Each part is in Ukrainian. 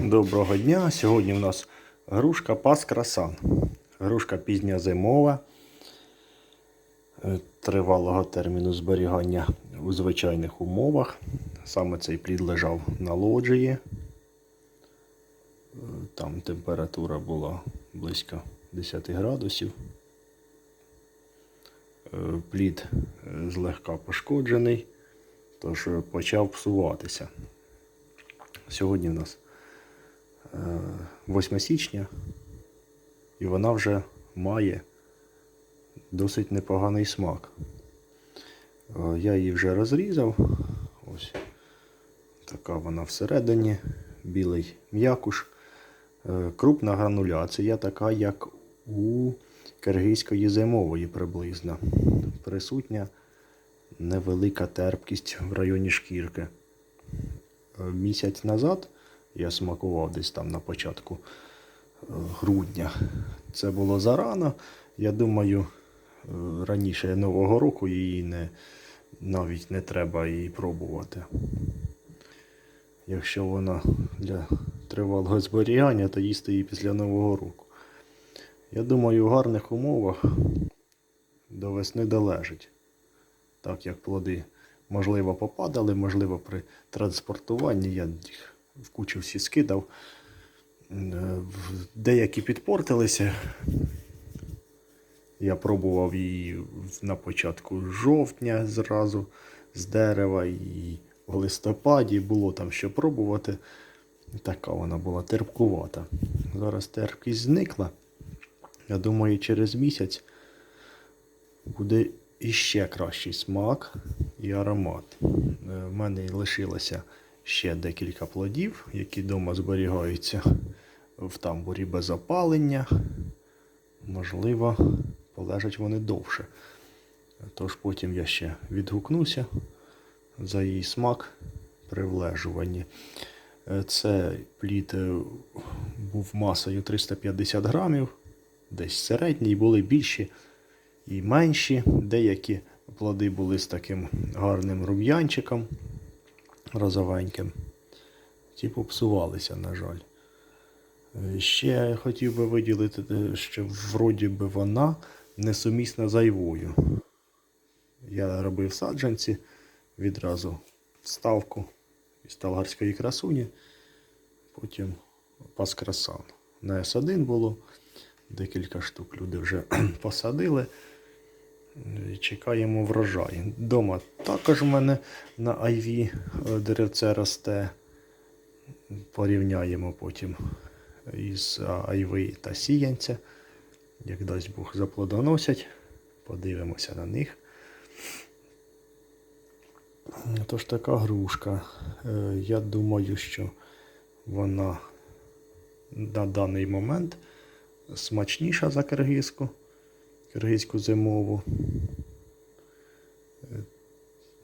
Доброго дня! Сьогодні у нас грушка Пас Красан. Грушка пізня зимова, е, тривалого терміну зберігання у звичайних умовах. Саме цей плід лежав на лоджії. Е, Там температура була близько 10 градусів. Е, Плід злегка пошкоджений, тож почав псуватися. Сьогодні в нас 8 січня, і вона вже має досить непоганий смак. Е, Я її вже розрізав. Ось така вона всередині, білий м'якуш. Е, Крупна грануляція, така, як у киргизької зимової приблизно. Присутня невелика терпкість в районі шкірки. Е, Місяць назад я смакував десь там на початку е, грудня. Це було зарано. Я думаю, е, раніше Нового року її не, навіть не треба її пробувати. Якщо вона для тривалого зберігання, то їсти її після Нового року. Я думаю, в гарних умовах до весни долежить. Так як плоди, можливо, попадали, можливо, при транспортуванні я їх в кучу всі скидав. Е, Деякі підпортилися. Я пробував її на початку жовтня зразу з дерева і в листопаді було там що пробувати. Така вона була терпкувата. Зараз терпкість зникла. Я думаю, через місяць буде іще кращий смак і аромат. Е, В мене лишилося ще декілька плодів, які вдома зберігаються в тамбурі без опалення. Можливо, полежать вони довше. Тож потім я ще відгукнуся за її смак при влежуванні. Е, Це плід е, був масою 350 грамів, десь середній, були більші і менші. Деякі плоди були з таким гарним рум'янчиком розовеньким. Ті попсувалися, на жаль. Е, Ще я хотів би виділити, е, що вроді би вона несумісна з айвою. Я робив саджанці відразу вставку із талгарської красуні, потім пас красан. На С1 було, декілька штук люди вже посадили. Чекаємо врожай. Дома також в мене на айві е, деревце росте. Порівняємо потім із а, айви та сіянця. Як дасть Бог заплодоносять, подивимося на них. Тож така грушка. Е, Я думаю, що вона на даний момент смачніша за киргизьку, киргизьку зимову.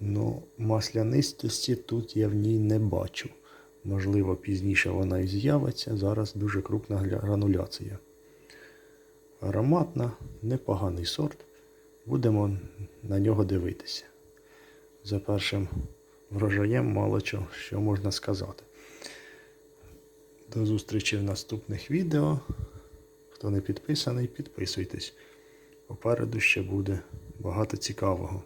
Ну, маслянистості тут я в ній не бачу. Можливо, пізніше вона і з'явиться. Зараз дуже крупна грануляція. Ароматна, непоганий сорт. Будемо на нього дивитися. За першим врожаєм мало чого, що можна сказати. До зустрічі в наступних відео. Хто не підписаний, підписуйтесь. Попереду ще буде багато цікавого.